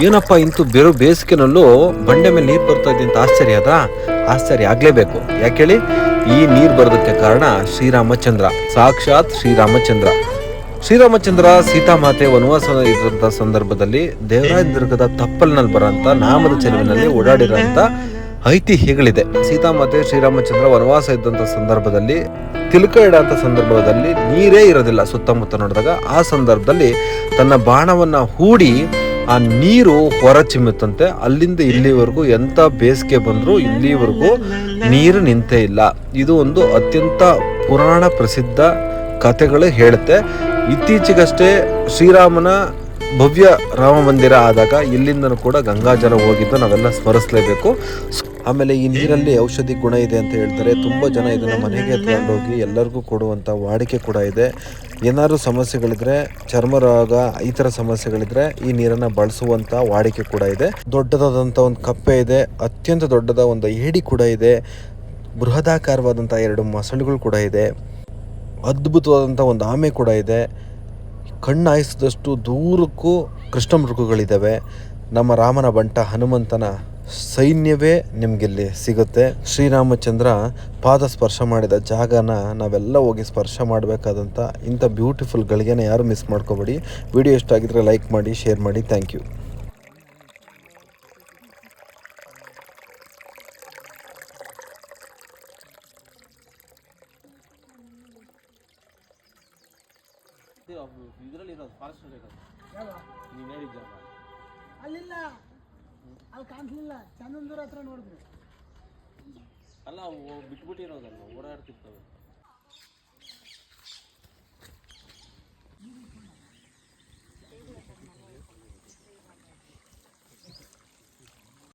ಏನಪ್ಪ ಇಂತೂ ಬೇರು ಬೇಸಿಗೆನಲ್ಲೂ ಬಂಡೆ ಮೇಲೆ ನೀರು ಬರ್ತಾ ಇದೆ ಅಂತ ಆಶ್ಚರ್ಯ ಅದ ಆಶ್ಚರ್ಯ ಆಗ್ಲೇಬೇಕು. ಯಾಕೇಳಿ ಈ ನೀರು ಬರೋದಕ್ಕೆ ಕಾರಣ ಶ್ರೀರಾಮಚಂದ್ರ. ಸಾಕ್ಷಾತ್ ಶ್ರೀರಾಮಚಂದ್ರ. ಶ್ರೀರಾಮಚಂದ್ರ ಸೀತಾಮಾತೆ ವನವಾಸ ಇದ್ದಂಥ ಸಂದರ್ಭದಲ್ಲಿ ದೇವರಾಜದುರ್ಗದ ತಪ್ಪಲಿನಲ್ಲಿ ಬರೋಂಥ ನಾಮದ ಚೆಲುವಿನಲ್ಲಿ ಓಡಾಡಿರೋಂಥ ಐತಿಹ್ಯಗಳಿದೆ. ಸೀತಾಮಾತೆ ಶ್ರೀರಾಮಚಂದ್ರ ವನವಾಸ ಇದ್ದಂಥ ಸಂದರ್ಭದಲ್ಲಿ ತಿಲಕ ಇಡಂತ ಸಂದರ್ಭದಲ್ಲಿ ನೀರೇ ಇರೋದಿಲ್ಲ ಸುತ್ತಮುತ್ತ ನೋಡಿದಾಗ. ಆ ಸಂದರ್ಭದಲ್ಲಿ ತನ್ನ ಬಾಣವನ್ನ ಹೂಡಿ ಆ ನೀರು ಹೊರ ಚಿಮ್ಮುತ್ತಂತೆ. ಅಲ್ಲಿಂದ ಇಲ್ಲಿವರೆಗೂ ಎಂತ ಬೇಸಿಗೆ ಬಂದರೂ ಇಲ್ಲಿವರೆಗೂ ನೀರು ನಿಂತೇ ಇಲ್ಲ. ಇದು ಒಂದು ಅತ್ಯಂತ ಪುರಾಣ ಪ್ರಸಿದ್ಧ ಕಥೆಗಳು ಹೇಳುತ್ತೆ. ಇತ್ತೀಚೆಗಷ್ಟೇ ಶ್ರೀರಾಮನ ಭವ್ಯ ರಾಮ ಮಂದಿರ ಆದಾಗ ಇಲ್ಲಿಂದನೂ ಕೂಡ ಗಂಗಾಜಲ ಹೋಗಿದ್ದು ನಾವೆಲ್ಲ ಸ್ಮರಿಸಲೇಬೇಕು. ಆಮೇಲೆ ಈ ನೀರಲ್ಲಿ ಔಷಧಿ ಗುಣ ಇದೆ ಅಂತ ಹೇಳ್ತಾರೆ. ತುಂಬ ಜನ ಇದನ್ನು ಮನೆಗೆ ತಗೊಂಡೋಗಿ ಎಲ್ಲರಿಗೂ ಕೊಡುವಂಥ ವಾಡಿಕೆ ಕೂಡ ಇದೆ. ಏನಾದರೂ ಸಮಸ್ಯೆಗಳಿದ್ರೆ, ಚರ್ಮ ರೋಗ, ಈ ಥರ ಸಮಸ್ಯೆಗಳಿದ್ರೆ ಈ ನೀರನ್ನು ಬಳಸುವಂಥ ವಾಡಿಕೆ ಕೂಡ ಇದೆ. ದೊಡ್ಡದಾದಂಥ ಒಂದು ಕಪ್ಪೆ ಇದೆ. ಅತ್ಯಂತ ದೊಡ್ಡದ ಒಂದು ಏಡಿ ಕೂಡ ಇದೆ. ಬೃಹದಾಕಾರವಾದಂಥ ಎರಡು ಮೊಸಳೆಗಳು ಕೂಡ ಇದೆ. ಅದ್ಭುತವಾದಂಥ ಒಂದು ಆಮೆ ಕೂಡ ಇದೆ. ಕಣ್ಣಾಯಿಸಿದಷ್ಟು ದೂರಕ್ಕೂ ಕೃಷ್ಣ ಮೃಗಗಳಿದ್ದಾವೆ. ನಮ್ಮ ರಾಮನ ಬಂಟ ಹನುಮಂತನ ಸೈನ್ಯವೇ ನಿಮಗಿಲ್ಲಿ ಸಿಗುತ್ತೆ. ಶ್ರೀರಾಮಚಂದ್ರ ಪಾದ ಸ್ಪರ್ಶ ಮಾಡಿದ ಜಾಗನ ನಾವೆಲ್ಲ ಹೋಗಿ ಸ್ಪರ್ಶ ಮಾಡಬೇಕಾದಂಥ ಇಂಥ ಬ್ಯೂಟಿಫುಲ್ ಗಳಿಗೆನ ಯಾರು ಮಿಸ್ ಮಾಡ್ಕೋಬೇಡಿ. ವಿಡಿಯೋ ಇಷ್ಟ ಆಗಿದ್ರೆ ಲೈಕ್ ಮಾಡಿ, ಶೇರ್ ಮಾಡಿ. Thank you. ಇದರಲ್ಲಿ ಇರೋದು ಫಾರೆಸ್ಟ್ ಇರೋದು ನೀವು ಹೇಳಿದ್ದ ಅಲ್ಲಿಲ್ಲ. ಅಲ್ಲಿ ಕಾಣಿಸ್ಲಿಲ್ಲ. ಚಂದನದೂರ ಹತ್ರ ನೋಡಿದ್ವಿ ಅಲ್ಲ ಬಿಟ್ಬಿಟ್ಟಿರೋದಲ್ಲ ಓಡಾಡ್ತಿರ್ತವೆ.